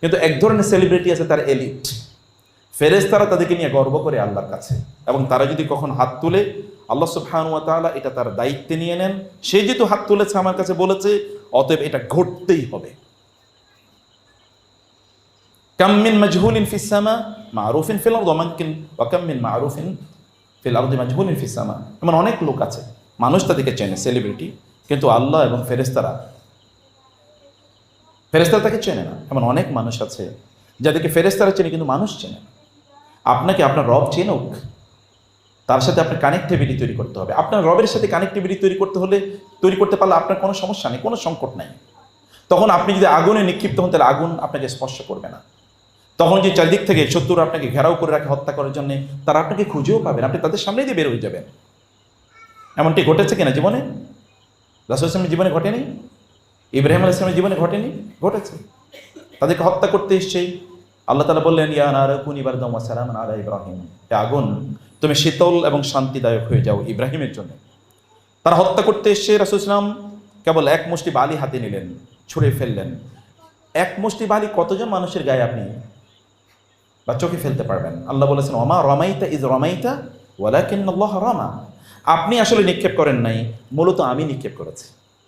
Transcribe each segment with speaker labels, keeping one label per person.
Speaker 1: কিন্তু এক ধরনের সেলিব্রিটি আছে তার এলিট ফেরেশতারা তাদেরকে নিয়ে গর্ব করে আল্লাহর কাছে। এবং তারা যদি কখন হাত তুলে, আল্লাহ সুবহানুয়া তাআলা এটা তার দায়িত্বে নিয়ে নেন। সে যেহেতু হাত তুলেছে, আমার কাছে বলেছে, অতএব এটা ঘটতেই হবে। কাম মিন মাজহুলিন ফিস সামা, মারুফিন ফিল আরদ, ওয়ামানকিন, ওয়া কাম মিন মারুফিন ফিল আরদি মাজহুলিন ফিস সামা। এমন অনেক লোক আছে, মানুষ তাদেরকে চেনে সেলিব্রিটি কিন্তু আল্লাহ এবং ফেরেশতারা ফেরেশতারা তাকে চেনে না। এমন অনেক মানুষ আছে যাদেরকে ফেরেশতারা চেনে কিন্তু মানুষ চেনে না। আপনাকে আপনার রব চেনুক, তার সাথে আপনার কানেক্টিভিটি তৈরি করতে হবে। আপনার রবের সাথে কানেক্টিভিটি তৈরি করতে হলে, তৈরি করতে পারলে আপনার কোনো সমস্যা নেই, কোনো সংকট নাই। তখন আপনি যদি আগুনে নিক্ষিপ্ত হন, তাহলে আগুন আপনাকে স্পর্শ করবে না। তখন যে চারিদিক থেকে শত্রুরা আপনাকে ঘেরাও করে রাখে হত্যা করার জন্য, তারা আপনাকে খুঁজেও পাবেন আপনি তাদের সামনেই দিয়ে বের হয়ে যাবেন। এমনটি ঘটেছে কিনা জীবনে? রাসুল জীবনে ঘটেনি? ইব্রাহিম আল ইসলামের জীবনে ঘটেনি? ঘটেছে। তাদেরকে হত্যা করতে এসছে। আল্লাহ তালা বললেন, ইয়া নার কুনিবার দমা সালাম আলা ইব্রাহিম। আগুন, তুমি শীতল এবং শান্তিদায়ক হয়ে যাও ইব্রাহিমের জন্য। তারা হত্যা করতে এসছে রাসুল ইসলাম কেবল এক মুষ্টি বালি হাতে নিলেন, ছুঁড়ে ফেললেন। এক মুষ্টি বালি কতজন মানুষের গায়ে আপনি বা চোখে ফেলতে পারবেন? আল্লাহ বলেছেন অমা রমাইতা ইজ রমাইতা ওয়ালাকিন আল্লাহ রমা। আপনি আসলে নিক্ষেপ করেন নাই, মূলত আমি নিক্ষেপ করেছি।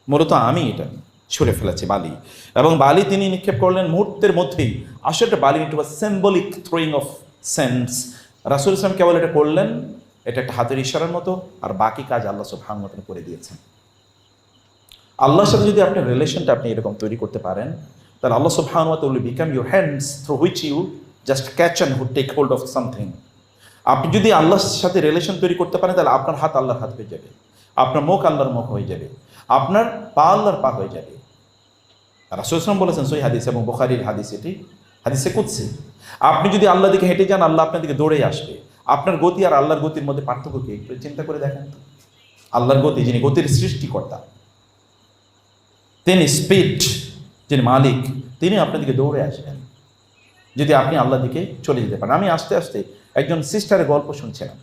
Speaker 1: মূলত আমি এটা। ছুঁড়ে ফেলেছে বালি। এবং বালি তিনি নিক্ষেপ করলেন মুহূর্তের মধ্যেই। আসলে বালি into symbolic throwing of sense রাসুল ইসলাম কেবল এটা করলেন, এটা একটা হাতের ইশারার মতো, আর বাকি কাজ আল্লাহ সব মতন করে দিয়েছেন। আল্লাহর সাথে যদি আপনার রিলেশনটা আপনি এরকম তৈরি করতে পারেন, তাহলে Allah সুবহানুয়াত will become your hands through which you just catch and who take hold of something আপনি যদি আল্লাহর সাথে রিলেশন তৈরি করতে পারেন, তাহলে আপনার হাত আল্লাহর হাত হয়ে যাবে। আপনার মুখ আল্লাহর মুখ হয়ে যাবে। আপনার পা আল্লাহর পা হয়ে যাবে। রাসুল ইসলাম বলেছেন সই হাদিস এবং বোখারির হাদিস এটি, হাদিসে কুৎসি আপনি যদি আল্লাহ দিকে হেঁটে যান, আল্লাহ আপনার দিকে দৌড়ে আসবে। আপনার গতি আর আল্লাহর গতির মধ্যে পার্থক্য কি? একটু চিন্তা করে দেখেন তো। আল্লাহর গতি, যিনি গতির সৃষ্টিকর্তা, তিনি স্পিড, যিনি মালিক, তিনি আপনার দিকে দৌড়ে আসবেন। যদি আপনি আল্লাহ দিকে চলে যেতে পারেন। আমি আস্তে আস্তে একজন সিস্টারের গল্প শুনছিলাম।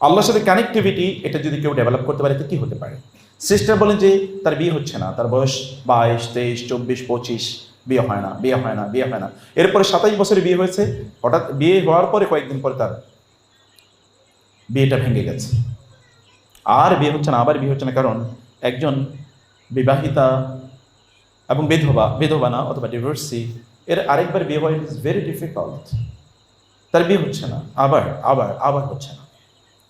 Speaker 1: আল্লাহর সাথে কানেক্টিভিটি এটা যদি কেউ ডেভেলপ করতে পারে, তো কী হতে পারে? সিস্টার বলেন যে, তার বিয়ে হচ্ছে না। তার বয়স বাইশ, তেইশ, চব্বিশ, পঁচিশ। বিয়ে হয় না, বিয়ে হয় না, বিয়ে হয় না। এরপরে সাতাইশ বছরে বিয়ে হয়েছে। হঠাৎ বিয়ে হওয়ার পরে কয়েকদিন পরে তার বিয়েটা ভেঙে গেছে। আর বিয়ে হচ্ছে না, আবার বিয়ে হচ্ছে না, কারণ একজন বিবাহিতা এবং বিধবা বিধবা না, অথবা ডিভোর্সি এর আরেকবার বিয়ে হওয়া ইজ ভেরি ডিফিকাল্ট তার বিয়ে হচ্ছে না, আবার আবার আবার হচ্ছে না।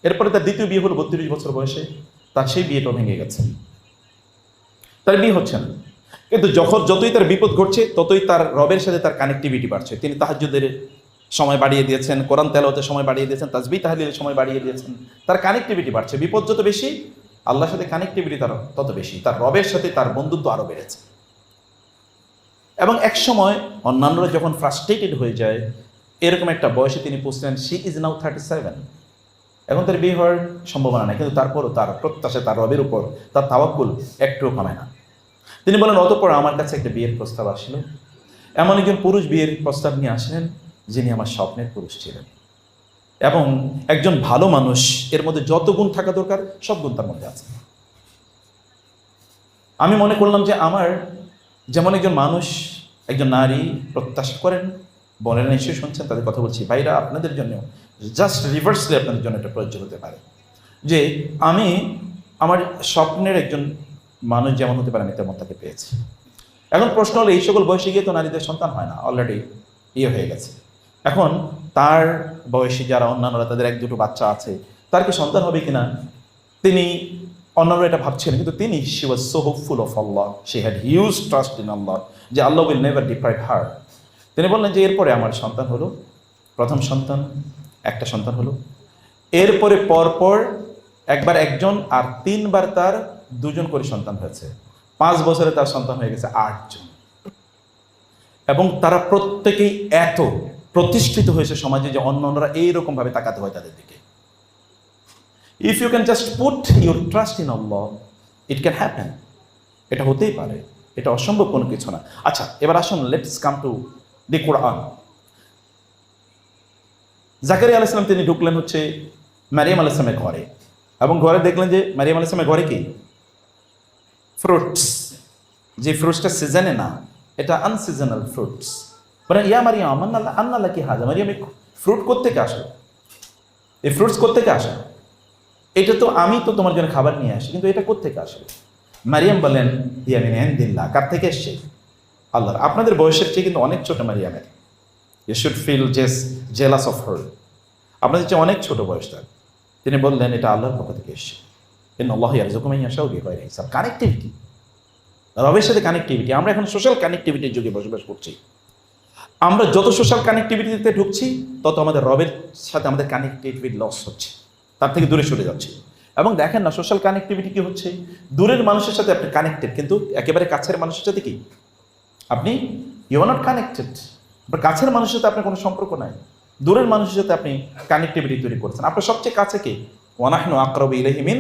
Speaker 1: এরপরে তার দ্বিতীয় বিয়ে হলো বত্রিশ বছর বয়সে। তার সেই বিয়েটাও ভেঙে গেছে। তার বিয়ে হচ্ছে না। কিন্তু যখন যতই তার বিপদ ঘটছে, ততই তার রবের সাথে তার কানেক্টিভিটি বাড়ছে। তিনি তাহাজ্জুদের সময় বাড়িয়ে দিয়েছেন, কোরআন তেলাওয়াতের সময় বাড়িয়ে দিয়েছেন তাজবি তাহলিলের সময় বাড়িয়ে দিয়েছেন। তার কানেক্টিভিটি বাড়ছে। বিপদ যত বেশি, আল্লাহর সাথে কানেক্টিভিটি তার তত বেশি। তার রবের সাথে তার বন্ধুত্ব আরও বেড়েছে। এবং এক সময় অন্যান্যরা যখন ফ্রাস্ট্রেটেড হয়ে যায়, এরকম একটা বয়সে তিনি পৌঁছলেন she is now thirty seven এখন তার বিয়ে হওয়ার সম্ভাবনা নেই, কিন্তু তারপরও তার প্রত্যাশা, তার রবের উপর তার তাওয়াক্কুল একটুও কমে না। তিনি বলেন, অতপর আমার কাছে একটা বিয়ের প্রস্তাব আসলো। এমন একজন পুরুষ বিয়ের প্রস্তাব নিয়ে আসলেন, যিনি আমার স্বপ্নের পুরুষ ছিলেন। এবং একজন ভালো মানুষ, এর মধ্যে যত গুণ থাকা দরকার, সব গুণ তার মধ্যে আছে। আমি মনে করলাম যে আমার যেমন একজন মানুষ, একজন নারী প্রত্যাশা করেন, বলেন, নিশ্চয়ই শুনছেন, তাদের কথা বলছি। ভাইরা, আপনাদের জন্য জাস্ট রিভার্সলি আপনাদের জন্য এটা প্রযোজ্য হতে পারে। যে আমি আমার স্বপ্নের একজন মানুষ যেমন হতে পারে, আমি তেমন তাকে পেয়েছি। এখন প্রশ্ন হলো, এই সকল বয়সে গিয়ে তো নারীদের সন্তান হয় না অলরেডি ইয়ে হয়ে গেছে। এখন তার বয়সী যারা অন্যান্যরা, তাদের এক দুটো বাচ্চা আছে, তার কি সন্তান হবে কিনা? তিনি অন্যান্য এটা ভাবছিলেন, কিন্তু তিনি she was so hopeful of Allah she had huge trust in Allah যে Allah will never deprive her তিনি বললেন যে, এরপরে আমার সন্তান হলো প্রথম সন্তান একটা সন্তান হলো। এরপরে পরপর একবার একজন আর তিনবার তার দুজন করে সন্তান হয়েছে। পাঁচ বছরে তার সন্তান হয়ে গেছে আটজন। এবং তারা প্রত্যেকেই এত প্রতিষ্ঠিত হয়েছে সমাজে যে অন্য অন্যরা এইরকমভাবে তাকাতে হয় তাদের দিকে। If you can just put your trust in Allah it can happen এটা হতেই পারে। এটা অসম্ভব কোনো কিছু না। আচ্ছা এবার আসুন লেটস কাম টু দি কোরআন জাকারি আলাইসলাম তিনি ঢুকলেন হচ্ছে ম্যারিয়াম আলাইসলামের ঘরে। এবং ঘরে দেখলেন যে ম্যারিয়াম আলাইসলামের ঘরে কি? ফ্রুটস যে ফ্রুটসটা সিজনে না, এটা আনসিজনাল ফ্রুটস বলেন, ইয়া মারিয়াম আন্নাল্লাহ আন্নাল্লাহ কি হাজা? মারিয়াম ফ্রুট কোত্থেকে আসে এই ফ্রুটস কোত্থেকে আসে? এটা তো আমি তো তোমার জন্য খাবার নিয়ে আসি, কিন্তু এটা কোত্থেকে আসে মারিয়াম বলেন ইয়া মিন ইনদিল্লাহ কার থেকে এসছে? আল্লাহর। আপনাদের বয়সের চেয়ে কিন্তু অনেক ছোট মারিয়ামের। You should feel jeal jealous of her আপনাদের চেয়ে অনেক ছোট বয়স তার। তিনি বললেন, এটা আল্লাহর পক্ষ থেকে এসছে। ইন আল্লাহ ইয়ারজুকুমাইয়া সাউ বিয়ে হয় হিসাব কানেক্টিভিটি রবের সাথে কানেক্টিভিটি আমরা এখন সোশ্যাল কানেক্টিভিটির যুগে বসবাস করছি। আমরা যত সোশ্যাল কানেক্টিভিটিতে ঢুকছি, তত আমাদের রবের সাথে আমাদের কানেক্টিভিটি লস হচ্ছে। তার থেকে দূরে সরে যাচ্ছে। এবং দেখেন না সোশ্যাল কানেক্টিভিটি কি হচ্ছে? দূরের মানুষের সাথে আপনি কানেক্টেড কিন্তু একেবারে কাছের মানুষের সাথে কি? আপনি ইউ আর নট কানেক্টেড আপনার কাছের মানুষের সাথে আপনার কোনো সম্পর্ক নাই। দূরের মানুষের সাথে আপনি কানেক্টিভিটি তৈরি করছেন। আপনার সবচেয়ে কাছে কি? ওয়ানাহনু আকরব ইলহিমিন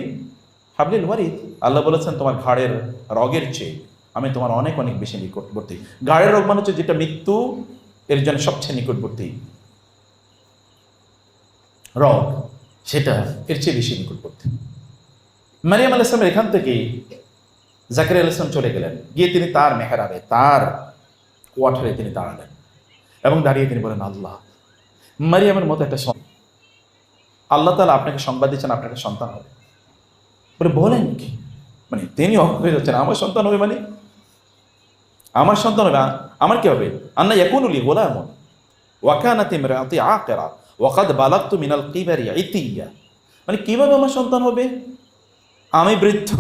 Speaker 1: হাবলিল ওয়ারিদ। আল্লাহ বলেছেন, তোমার ঘাড়ের রগের চেয়ে আমি তোমার অনেক অনেক বেশি নিকটবর্তী। ঘাড়ের রোগ মানে হচ্ছে যেটা মৃত্যু, এর জন্য সবচেয়ে নিকটবর্তী। রগ, সেটা এর চেয়ে বেশি নিকটবর্তী। মারিয়াম আল ইসলামের এখান থেকে জাকির আল ইসলাম চলে গেলেন। গিয়ে তিনি তার মেহরাবে, তার কোয়ার্টারে তিনি দাঁড়ালেন। এবং দাঁড়িয়ে তিনি বলেন, আল্লাহ, মারিয়ামের মতো একটা আল্লাহ তালা আপনাকে সংবাদ দিচ্ছেন, আপনাকে সন্তান হবে। বলে, বলেন কি? মানে তিনি অবাক হয়ে যাচ্ছেন, আমার সন্তান হবে মানে? আমার সন্তান হবে, আমার কি হবে? আন্না ইয়াকুনুলি গোলামন ওয়াকানাতি মিরাতি আকেরা ওয়াকাদ বালাক্তু মিনাল কিবারি ইতিয়া। মানে কীভাবে আমার সন্তান হবে? আমি বৃদ্ধ,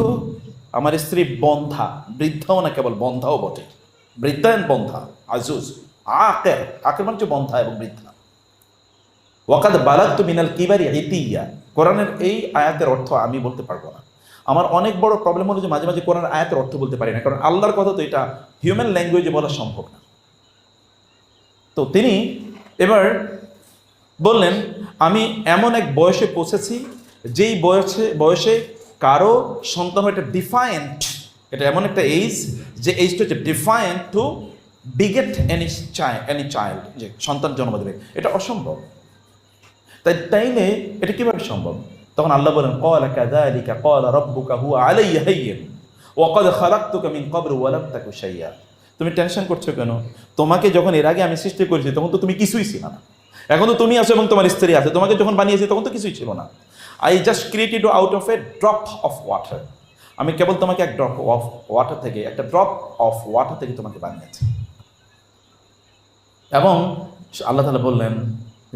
Speaker 1: আমার স্ত্রী বন্ধা, বৃদ্ধাও না কেবল বন্ধাও বটে। বৃদ্ধায়ন বন্ধা, আজুজ। আকের আকের মানে হচ্ছে বন্ধা এবং বৃদ্ধা। ওয়াকাদ বালাক্তু মিনাল কিবারি ইতিয়া কোরআনের এই আয়াতের অর্থ আমি বলতে পারব না। আমার অনেক বড় প্রবলেম হলো যে মাঝে মাঝে কোরআনের আয়াতের অর্থ বলতে পারি না, কারণ আল্লাহর কথা তো এটা হিউম্যান ল্যাঙ্গুয়েজে বলা সম্ভব না। তো তিনি এবার বললেন, আমি এমন এক বয়সে পৌঁছেছি, যেই বয়সে বয়সে কারও সন্তান এটা ডিফায়েন্ট এটা এমন একটা এইজ যে এইজটা হচ্ছে defiant to beget any any child যে সন্তান জন্ম দেবে, এটা অসম্ভব। তাই তাইলে এটা কীভাবে সম্ভব? তখন আল্লাহ বলেন ক্বালা কাযালিকা ক্বালা রাব্বুকা হুয়া আলাইয়া হাইয়্যিন ওয়া ক্বাদ খালাকতুকা মিন ক্বাবলু ওয়া লাম তাকু শাইয়্যা তুমি টেনশন করছ কেন? তোমাকে যখন এর আগে আমি সৃষ্টি করেছি, তখন তো তুমি কিছুই ছিল না। এখন তো তুমি আছো এবং তোমার স্ত্রী আছে। তোমাকে যখন বানিয়েছি, তখন তো কিছুই ছিল না। I just created out of a drop of water আমি কেবল তোমাকে এক ড্রপ অফ ওয়াটার থেকে, একটা ড্রপ অফ ওয়াটার থেকে তোমাকে বানিয়েছি। এবং আল্লাহ তালা বললেন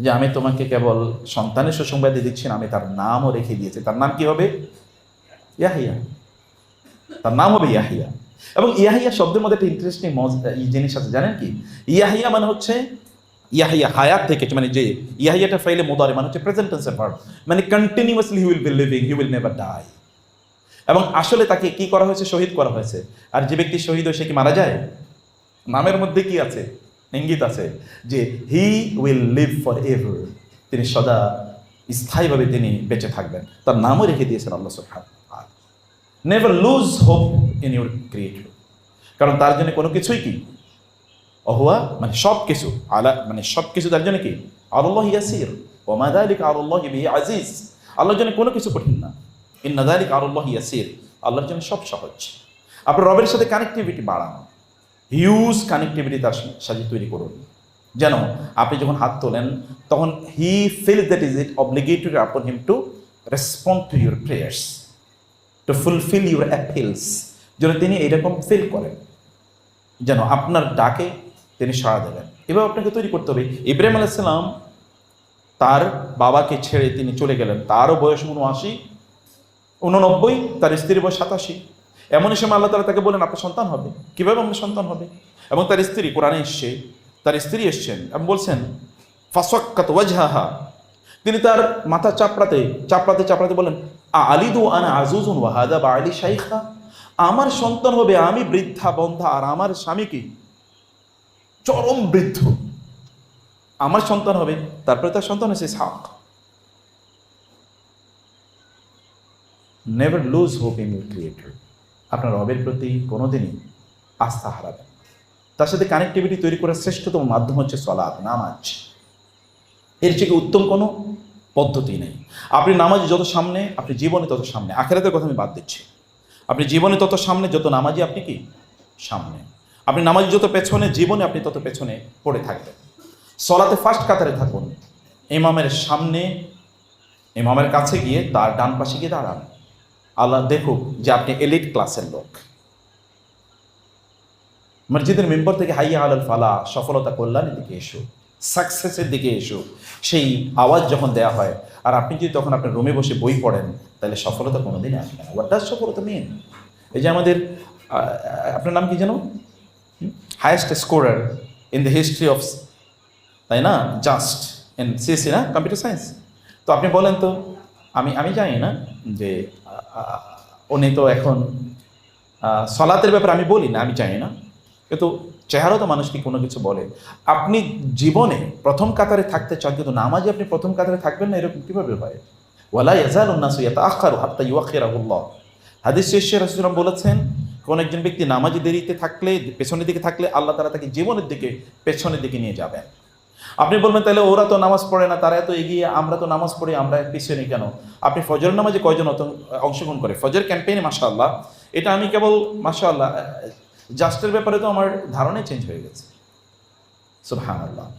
Speaker 1: যে, আমি তোমাকে কেবল সন্তানের সুসংবাদ দিচ্ছি না, আমি তার নামও রেখে দিয়েছি। তার নাম কি হবে? ইয়াহিয়া। তার নাম হবে ইয়াহিয়া। এবং ইয়াহিয়া শব্দের মধ্যে একটা ইন্টারেস্টিং জিনিস আছে, জানেন কি? ইয়াহিয়া মানে হচ্ছে, ইয়াহিয়া হায়াত থেকে মানে যে ইয়াহিয়াটা ফাইলে মোদারে মানে হচ্ছে প্রেজেন্ট টেন্সের ভার্ব মানে continuously he will be living he will never die এবং আসলে তাকে কি করা হয়েছে? শহীদ করা হয়েছে। আর যে ব্যক্তি শহীদ হয়, সে কি মারা যায়? নামের মধ্যে কি আছে? ইঙ্গিত আছে যে he will live forever তিনি সদা স্থায়ীভাবে তিনি বেঁচে থাকবেন। তার নামও রেখে দিয়েছেন আল্লাহ সুবহান never lose hope in your creator কারণ তার জন্য কোনো কিছুই কি? অহুয়া মানে সব কিছু আলা মানে সব কিছু তার জন্য কি? আল্লাহ ইয়াসির। ওমাদালিক আল্লাহ বিহি আজিজ। আল্লাহর জন্য কোনো কিছু কঠিন না। ইন্নাদালিক আল্লাহ ইয়াসির। আল্লাহর জন্য সব সহজ। আপনার রবের সাথে কানেক্টিভিটি বাড়ান। হিউজ কানেক্টিভিটি তার সাথে তৈরি করুন। যেন আপনি যখন হাত তোলেন, তখন he feel that is it obligatory upon him to respond to your prayers to fulfil your appeals যেন তিনি এইরকম ফিল করেন, যেন আপনার ডাকে তিনি সাড়া দেবেন। এবার আপনাকে তৈরি করতে হবে। ইব্রাহিম আলাইসাল্লাম তার বাবাকে ছেড়ে তিনি চলে গেলেন। তারও বয়স উনআশি উননব্বই তার স্ত্রীর বয়স সাতাশি। এমনই সময় আল্লাহ তালা তাকে বলেন আপনার সন্তান হবে। কীভাবে আপনার সন্তান হবে? এবং তার স্ত্রী কোরআনে এসছে, তার স্ত্রী এসছেন এবং বলছেন, ফাসক্কাত ওয়াজহাহা। তিনি তার মাথা চাপড়াতে চাপড়াতে চাপড়াতে বলেন আলিদু আনা আজুজুন ওয়াহাদা বা আলী শাইখা? আমার সন্তান হবে, আমি বৃদ্ধা, বন্ধা, আর আমার স্বামী কি? চরম বৃদ্ধ। আমার সন্তান হবে, তারপরে তার সন্তান হয়েছে সাক never lose hope in your creator আপনার রবের প্রতি কোনোদিনই আস্থা হারাবেন তার সাথে কানেক্টিভিটি তৈরি করার শ্রেষ্ঠতম মাধ্যম হচ্ছে সলাদ নামাজ। এর থেকে উত্তম কোনো পদ্ধতি নেই। আপনি নামাজ যত সামনে, আপনি জীবনে তত সামনে। আখেরাতের কথা আমি বাদ দিচ্ছি। আপনি জীবনে তত সামনে, যত নামাজি আপনি কি? সামনে। আপনি নামাজ যত পেছনে, জীবনে আপনি তত পেছনে পড়ে থাকবেন। সলাতে ফার্স্ট কাতারে থাকুন। ইমামের সামনে, ইমামের কাছে গিয়ে তার ডান পাশে গিয়ে দাঁড়ান। আল্লাহ দেখুক যে আপনি এলিট ক্লাসের লোক। মসজিদের মেম্বার থেকে হাইয়া আলাল ফালা, সফলতা কল্যাণের দিকে এসো সাকসেসের দিকে এসো। সেই আওয়াজ যখন দেওয়া হয়, আর আপনি যদি তখন আপনার রুমে বসে বই পড়েন, তাহলে সফলতা কোনো কোনোদিনই আসবে না। ডাজ সফলতা মেন এই যে আমাদের আপনার নাম কি যেন? Highest scorer in the history of তাই না? জাস্ট ইন সিএসসি না? কম্পিউটার সায়েন্স তো আপনি বলেন তো, আমি আমি জানি না যে উনি তো এখন সলাতের ব্যাপারে আমি বলি না, আমি জানি না। কিন্তু চেহারা তো মানুষকে কোনো কিছু বলে? আপনি জীবনে প্রথম কাতারে থাকতে চান, কিন্তু নামাজে আপনি প্রথম কাতারে থাকবেন না, এরকম কীভাবে হয়? ওয়ালা ইয়াজাল উন্নাসু ইয়াতাআখারু হাত্তা ইউআখিরাহুল্লাহ। হাদিস শেষে রাসূলুল্লাহ বলেছেন, কোন একজন ব্যক্তি নামাজে দেরিতে থাকলে, পেছনের দিকে থাকলে আল্লাহ তাআলা তাকে জীবনের দিকে, পেছনের দিকে নিয়ে যাবেন। আপনি বলবেন, তাহলে ওরা তো নামাজ পড়ে না, তারা এত এগিয়ে, আমরা তো নামাজ পড়ি, আমরা পিছিয়ে কেন? আপনি ফজর নামাজে কয়জন অত- অংশগ্রহণ করে? ফজর ক্যাম্পেইনে মাশাআল্লাহ। এটা আমি কেবল, মাশাআল্লাহ, জাস্টের ব্যাপারে তো আমার ধারণাই চেঞ্জ হয়ে গেছে। সুবহান আল্লাহ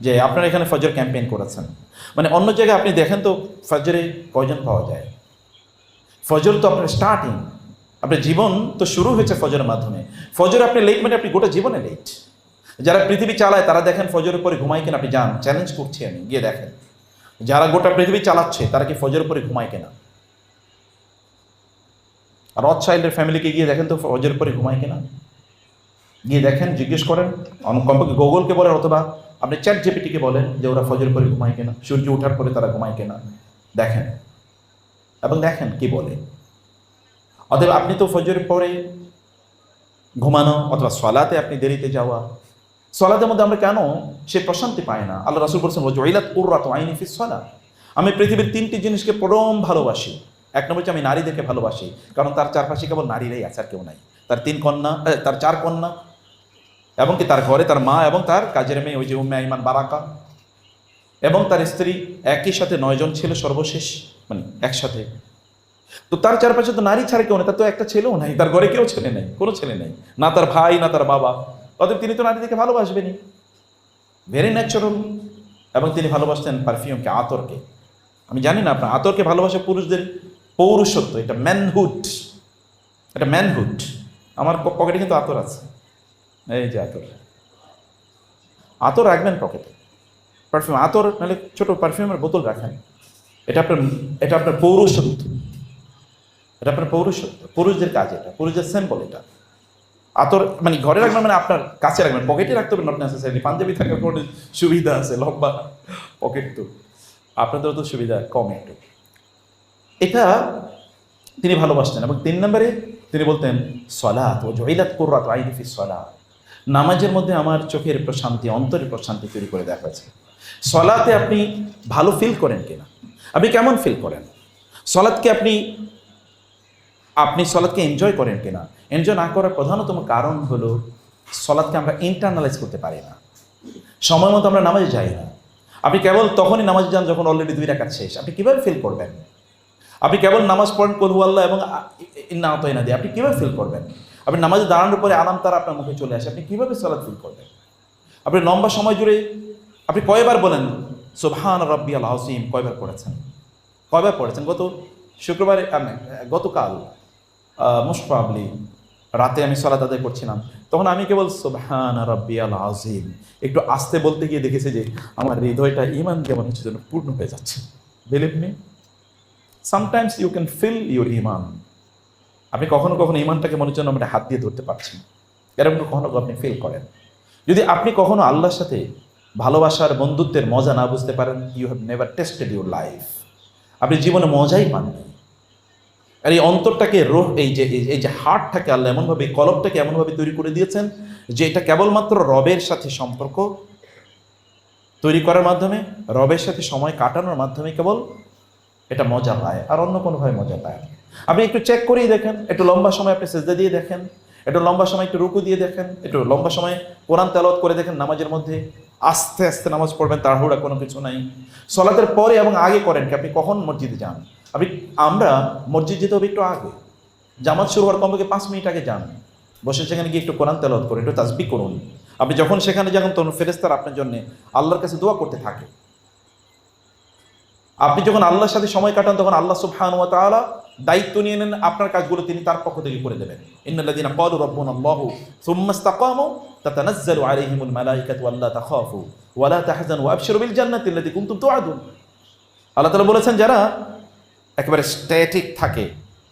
Speaker 1: যে আপনারা এখানে ফজর ক্যাম্পেইন করেছেন। মানে অন্য জায়গায় আপনি দেখেন তো, ফজরে কয়জন পাওয়া যায়? ফজর তো আপনার স্টার্টিং আপনার জীবন তো শুরু হয়েছে ফজরের মাধ্যমে। ফজর আপনি লেট মানে আপনি গোটা জীবনে লেট যারা পৃথিবী চালায়, তারা দেখেন ফজরের পরে ঘুমায় কিনা, আপনি যান চ্যালেঞ্জ করছি আমি, গিয়ে দেখেন। যারা গোটা পৃথিবী চালাচ্ছে, তারা কি ফজরের পরে ঘুমায় কিনা? আর রথ চাইল্ডের ফ্যামিলিকে গিয়ে দেখেন তো ফজরের পরে ঘুমায় কিনা? গিয়ে দেখেন, জিজ্ঞেস করেন, অন- কমপক্ষে গুগলকে বলেন, অথবা আপনি চ্যাট জিপিটিকে বলেন যে ওরা ফজর পরে ঘুমায় কিনা, সূর্য ওঠার পরে তারা ঘুমায় কিনা। দেখেন। এবং দেখেন কি বলে। অতএব আপনি তো ফজরের পরে ঘুমানো, অথবা সলাতে আপনি দেরিতে যাওয়া সলাতের মধ্যে আমরা কেন সে প্রশান্তি পাই না? আল্লাহ রাসুল বলছেন জয়লাত উর্রাত আইনি ফিস সলা আমি পৃথিবীর তিনটি জিনিসকে পরম ভালোবাসি। এক নম্বর হচ্ছে আমি নারীদেরকে ভালোবাসি, কারণ তার চারপাশে কেবল নারীরাই আছে আর কেউ নাই। তার তিন কন্যা তার চার কন্যা, এবং কি তার ঘরে তার মা এবং তার কাজের মেয়ে, ওই যে উম্মে ইমান বারাকা, এবং তার স্ত্রী একই সাথে নয়জন ছিল সর্বশেষ মানে একসাথে। তো তার চারপাশে তো নারী ছাড়া কেউ নেই, তার তো একটা ছেলেও নাই, তার ঘরে কেউ ছেলে নেই, কোনো ছেলে নেই। না তার ভাই, না তার বাবা। অতএব তিনি তো নারীদেরকে ভালোবাসবেনই। ভেরি ন্যাচারাল এবং তিনি ভালোবাসতেন পারফিউমকে আতরকে। আমি জানি না আপনার, আতরকে ভালোবাসে পুরুষদের পৌরুষত্ব, এটা ম্যানহুড এটা ম্যানহুড আমার পকেটে কিন্তু আতর আছে। এই যে আতর। আতর রাখবেন পকেটে পারফিউম আতর নাহলে ছোটো পারফিউমের বোতল রাখেন। এটা আপনার এটা আপনার পৌরুষত্ব। এটা আপনার পৌরুষত্ব। পুরুষদের কাজ এটা। পুরুষদের সিম্বল এটা। আতর মানে ঘরে রাখবেন মানে আপনার কাছে রাখবেন, পকেটে রাখতে হবে নট নেসেসারি পাঞ্জাবি থাকার কোনো সুবিধা আছে, লম্বা পকেট তো। আপনাদের তো সুবিধা কম একটু। এটা তিনি ভালোবাসতেন এবং তিন নম্বরে তিনি বলতেন, সলাত ও জয়লাত কুর্রাত আইদিফি সলাত। নামাজের মধ্যে আমার চোখের প্রশান্তি, অন্তরের প্রশান্তি তৈরি করে দেখা হয়েছে সলাতে আপনি ভালো ফিল করেন কিনা? আপনি কেমন ফিল করেন? সলাৎকে আপনি আপনি সলাৎকে এনজয় করেন কিনা? এনজয় না করার প্রধানতম কারণ হলো সলাৎকে আমরা ইন্টারনালাইজ করতে পারি না। সময় মতো আমরা নামাজে যাই না। আপনি কেবল তখনই নামাজ যান যখন অলরেডি দুই রাকাত শেষ। আপনি কীভাবে ফিল করবেন? আপনি কেবল নামাজ পড়েন কলহু আল্লাহ এবং না দিয়ে আপনি কীভাবে ফিল করবেন? আপনি নামাজে দাঁড়ানোর পরে আরাম তারা আপনার মুখে চলে আসে। আপনি কীভাবে সলাৎ ফিল করবেন? আপনি লম্বা সময় জুড়ে, আপনি কয়বার বলেন সোভান রব্বি আল হাসিম কয়বার পড়েছেন? কয়বার পড়েছেন? গত শুক্রবারে গতকাল মোস্ট প্রবলি রাতে আমি সলাত আদায় করছিলাম। তখন আমি কেবল সুবহান রব্বি আল আজিম একটু আস্তে বলতে গিয়ে দেখেছি যে আমার হৃদয়টা ইমান যেমন হচ্ছে যেন পূর্ণ হয়ে যাচ্ছে। Believe me sometimes you can feel your ইমান আপনি কখনো কখনো ইমানটাকে মনে হচ্ছে আমরা হাত দিয়ে ধরতে পারছেন এরকম কখনো আপনি ফিল করেন। যদি আপনি কখনো আল্লাহর সাথে ভালোবাসার বন্ধুত্বের মজা না বুঝতে পারেন you have never tested your life আপনি জীবনে মজাই পাননি। আর এই অন্তরটাকে রোহ, এই যে, এই- যে হার্টটাকে আল্লাহ এমনভাবে কলবটাকে এমনভাবে তৈরি করে দিয়েছেন যে এটা কেবলমাত্র রবের সাথে সম্পর্ক তৈরি করার মাধ্যমে, রবের সাথে সময় কাটানোর মাধ্যমে কেবল এটা মজা পায়, আর অন্য কোনোভাবে মজা পায় আপনি একটু চেক করেই দেখেন, একটু লম্বা সময় আপনি সেজদা দিয়ে দেখেন, একটু লম্বা সময় একটু রুকু দিয়ে দেখেন, একটু লম্বা সময় কোরআন তেলাওয়াত করে দেখেন নামাজের মধ্যে, আস্তে আস্তে নামাজ পড়বেন, তাড়াহুড়া কোনো কিছু নাই। সলাতের পরে এবং আগে করেন কি? আপনি কখন মসজিদে যান? আপনি আমরা মসজিদ যেতে হবে একটু আগে। জামাত শুরু হওয়ার কমপক্ষে পাঁচ মিনিট আগে যান। বসে সেখানে গিয়ে একটু কোরআন তেলাওয়াত করুন, একটু তাসবি করুন। আপনি যখন সেখানে যখন তখন ফেরেস্তার আপনার জন্য আল্লাহর কাছে দোয়া করতে থাকে। আপনি যখন আল্লাহর সাথে সময় কাটান, তখন আল্লাহ সুবহান ওয়া তাআলা দায়িত্ব নিয়ে নেন, আপনার কাজগুলো তিনি তার পক্ষ থেকে করে দেবেন। ইন্নাল্লাযীনা ক্বালু রাব্বুনা আল্লাহু সুম্মা ইসতাকামু তাতানাজ্জালু আলাইহিমুল মালাইকাতু আল্লা তাখাফু ওয়া লা তাহজানু ওয়া বিল জান্নাতি আল্লাতী কুনতুম তুআদুন। আল্লাহ তাআলা বলেছেন, যারা একেবারে স্ট্যাটিক থাকে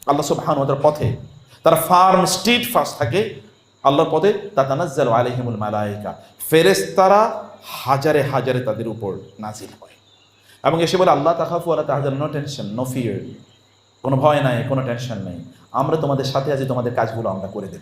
Speaker 1: আল্লাহ সুবহান ওয়া তাআলার পথে। তারা ফার্ম স্ট্রিট ফার্স্ট থাকে আল্লাহর পথে। ওয়াইল আহে মালাহিকা ফেরেস্তারা হাজারে হাজারে তাদের উপর নাজিল হয়। এবং এসে বলে, আল্লাহ তাকাফু আল্লাহ তাহাজার নো টেনশন নো ফিয়ার কোনো ভয় নাই, কোনো টেনশন নেই। আমরা তোমাদের সাথে আছি, তোমাদের কাজগুলো আমরা করে দেব।